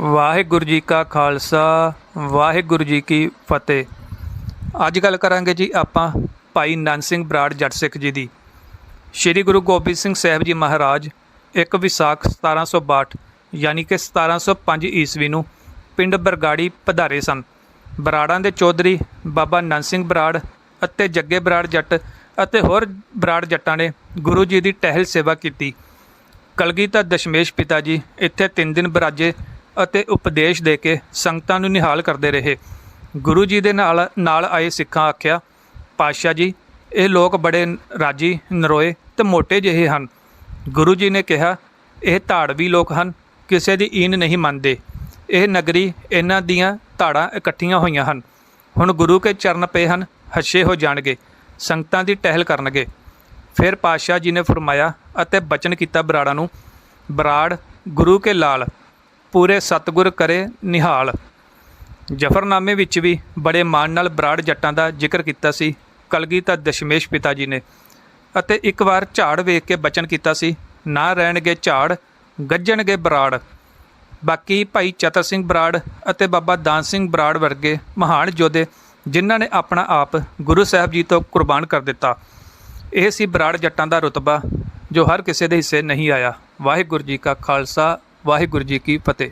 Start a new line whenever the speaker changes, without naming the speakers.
ਵਾਹਿਗੁਰੂ ਜੀ ਕਾ ਖਾਲਸਾ, ਵਾਹਿਗੁਰੂ ਜੀ ਕੀ ਫਤਿਹ। ਅੱਜ ਗੱਲ ਕਰਾਂਗੇ ਜੀ ਆਪਾਂ ਭਾਈ ਨੰਦ ਸਿੰਘ ਬਰਾੜ ਜੱਟ ਸਿੱਖ ਜੀ ਦੀ। ਸ੍ਰੀ ਗੁਰੂ ਗੋਬਿੰਦ ਸਿੰਘ ਸਾਹਿਬ ਜੀ ਮਹਾਰਾਜ 1 ਵਿਸਾਖ 1762 ਯਾਨੀ ਕਿ 1705 ਈਸਵੀ ਨੂੰ ਪਿੰਡ ਬਰਗਾੜੀ ਪਧਾਰੇ ਸਨ। ਬਰਾੜਾਂ ਦੇ ਚੌਧਰੀ ਬਾਬਾ ਨੰਦ ਸਿੰਘ ਬਰਾੜ ਅਤੇ ਜੱਗੇ ਬਰਾੜ ਜੱਟ ਅਤੇ ਹੋਰ ਬਰਾੜ ਜੱਟਾਂ ਨੇ ਗੁਰੂ ਜੀ ਦੀ ਟਹਿਲ ਸੇਵਾ ਕੀਤੀ। ਕਲਗੀਧਰ ਦਸ਼ਮੇਸ਼ ਪਿਤਾ ਜੀ ਇੱਥੇ ਤਿੰਨ ਦਿਨ ਬਰਾਜੇ ਅਤੇ ਉਪਦੇਸ਼ ਦੇ ਕੇ ਸੰਗਤਾਂ ਨੂੰ ਨਿਹਾਲ ਕਰਦੇ ਰਹੇ। ਗੁਰੂ ਜੀ ਦੇ ਨਾਲ ਨਾਲ ਆਏ ਸਿੱਖਾਂ ਆਖਿਆ, ਪਾਤਸ਼ਾਹ ਜੀ, ਇਹ ਲੋਕ ਬੜੇ ਰਾਜੀ, ਨਰੋਏ ਤੇ ਮੋਟੇ ਜਿਹੇ ਹਨ। ਗੁਰੂ ਜੀ ਨੇ ਕਿਹਾ, ਇਹ ਧਾੜਵੀ ਲੋਕ ਹਨ, ਕਿਸੇ ਦੀ ਈਨ ਨਹੀਂ ਮੰਨਦੇ। ਇਹ ਨਗਰੀ ਇਹਨਾਂ ਦੀਆਂ ਧਾੜਾਂ ਇਕੱਠੀਆਂ ਹੋਈਆਂ ਹਨ। ਹੁਣ ਗੁਰੂ ਕੇ ਚਰਨ ਪਏ ਹਨ, ਹੱਸ਼ੇ ਹੋ ਜਾਣਗੇ, ਸੰਗਤਾਂ ਦੀ ਟਹਿਲ ਕਰਨਗੇ। ਫਿਰ ਪਾਤਸ਼ਾਹ ਜੀ ਨੇ ਫਰਮਾਇਆ ਅਤੇ ਬਚਨ ਕੀਤਾ ਬਰਾੜਾ ਨੂੰ, ਬਰਾੜ, ਗੁਰੂ ਕੇ ਲਾਲ ਪੂਰੇ ਸਤਗੁਰ ਕਰੇ ਨਿਹਾਲ। ਜਫਰਨਾਮੇ ਵਿੱਚ ਵੀ ਬੜੇ ਮਾਣ ਨਾਲ ਬਰਾੜ ਜੱਟਾਂ ਦਾ ਜ਼ਿਕਰ ਕੀਤਾ ਸੀ। ਕਲਗੀਧਰ ਦਸ਼ਮੇਸ਼ ਪਿਤਾ ਜੀ ਨੇ ਅਤੇ ਇੱਕ ਵਾਰ ਝਾੜ ਵੇਖ ਕੇ ਬਚਨ ਕੀਤਾ ਸੀ। ਨਾ ਰਹਿਣਗੇ ਝਾੜ, ਗੱਜਣਗੇ ਬਰਾੜ। ਬਾਕੀ ਭਾਈ ਚਤਰ ਸਿੰਘ ਬਰਾੜ ਅਤੇ ਬਾਬਾ ਦਾਨ ਸਿੰਘ ਬਰਾੜ ਵਰਗੇ ਮਹਾਨ ਯੋਧੇ ਜਿਨ੍ਹਾਂ ਨੇ ਆਪਣਾ ਆਪ ਗੁਰੂ ਸਾਹਿਬ ਜੀ ਤੋਂ ਕੁਰਬਾਨ ਕਰ ਦਿੱਤਾ। ਇਹ ਸੀ ਬਰਾੜ ਜੱਟਾਂ ਦਾ ਰੁਤਬਾ ਜੋ ਹਰ ਕਿਸੇ ਦੇ ਹਿੱਸੇ ਨਹੀਂ ਆਇਆ। ਵਾਹਿਗੁਰੂ ਜੀ ਕਾ ਖਾਲਸਾ ਵਾਹਿਗੁਰੂ ਜੀ ਕੀ ਫਤਿਹ।